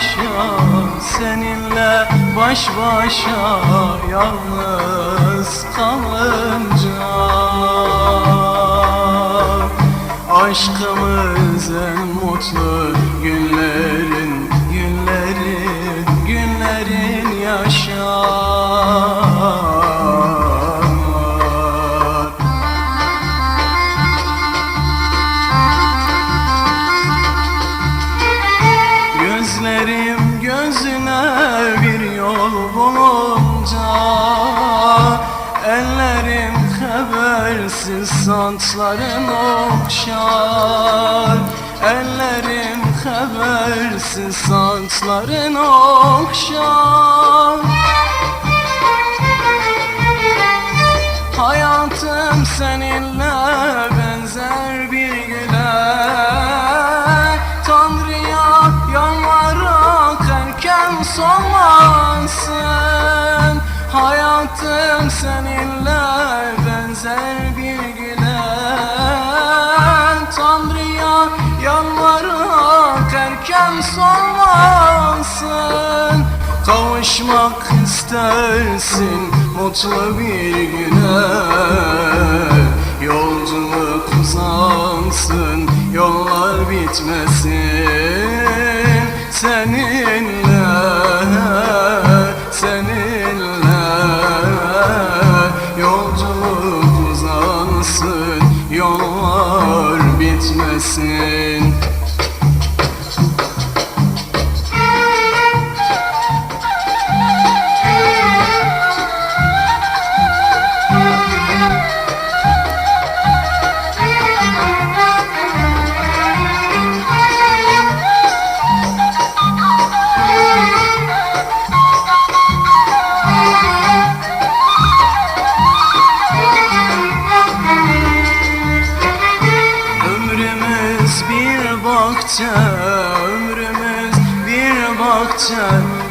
başa Seninle baş başa Yalnız kalınca. Aşkımızın mutlu günlerin gözüne bir yol bulunca Ellerim habersiz saçların okşar. Ellerim habersiz saçların okşar seninle benzer bir güle Tanrı'ya yalvarak erken solmasın Kavuşmak istersin mutlu bir güne. Yolculuk uzansın yollar bitmesin bitmesin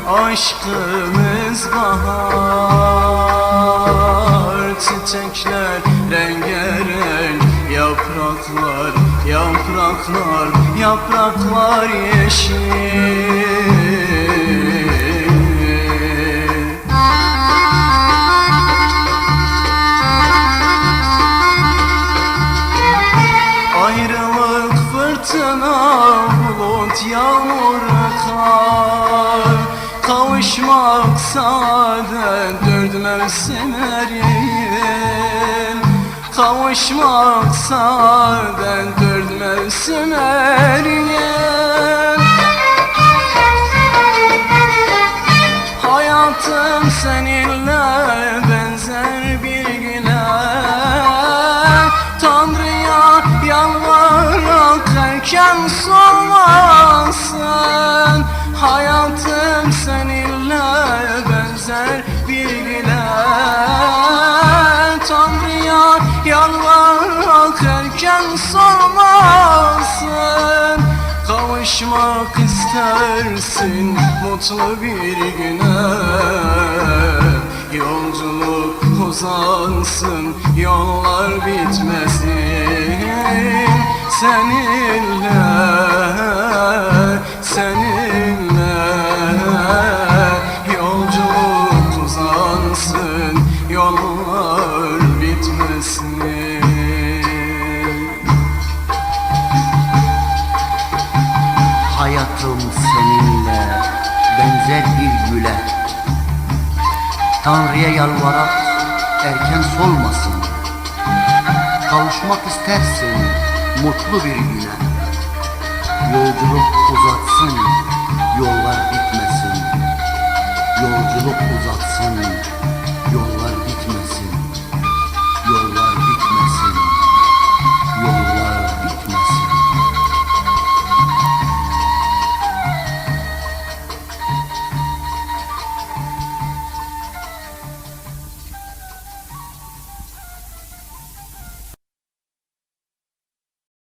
Aşkımız bahar Çiçekler rengarenk Yapraklar, yapraklar, yapraklar yeşil. Ayrılık fırtına bulut yağmur kar Kavuşmak sade dört mevsim yıl Kavuşmak sade dört mevsim yıl Hayatım seninle benzer bir güne. Tanrı'ya yalvarak erken solmasın Hayatım yalvarak erken solmasın Kavuşmak istersin mutlu bir güne. Yolculuk uzansın yollar bitmesin seninle Tanrı'ya yalvarak erken solmasın. Kavuşmak istersin mutlu bir güne. Yolculuk uzatsın yollar bitmesin. Yolculuk uzatsın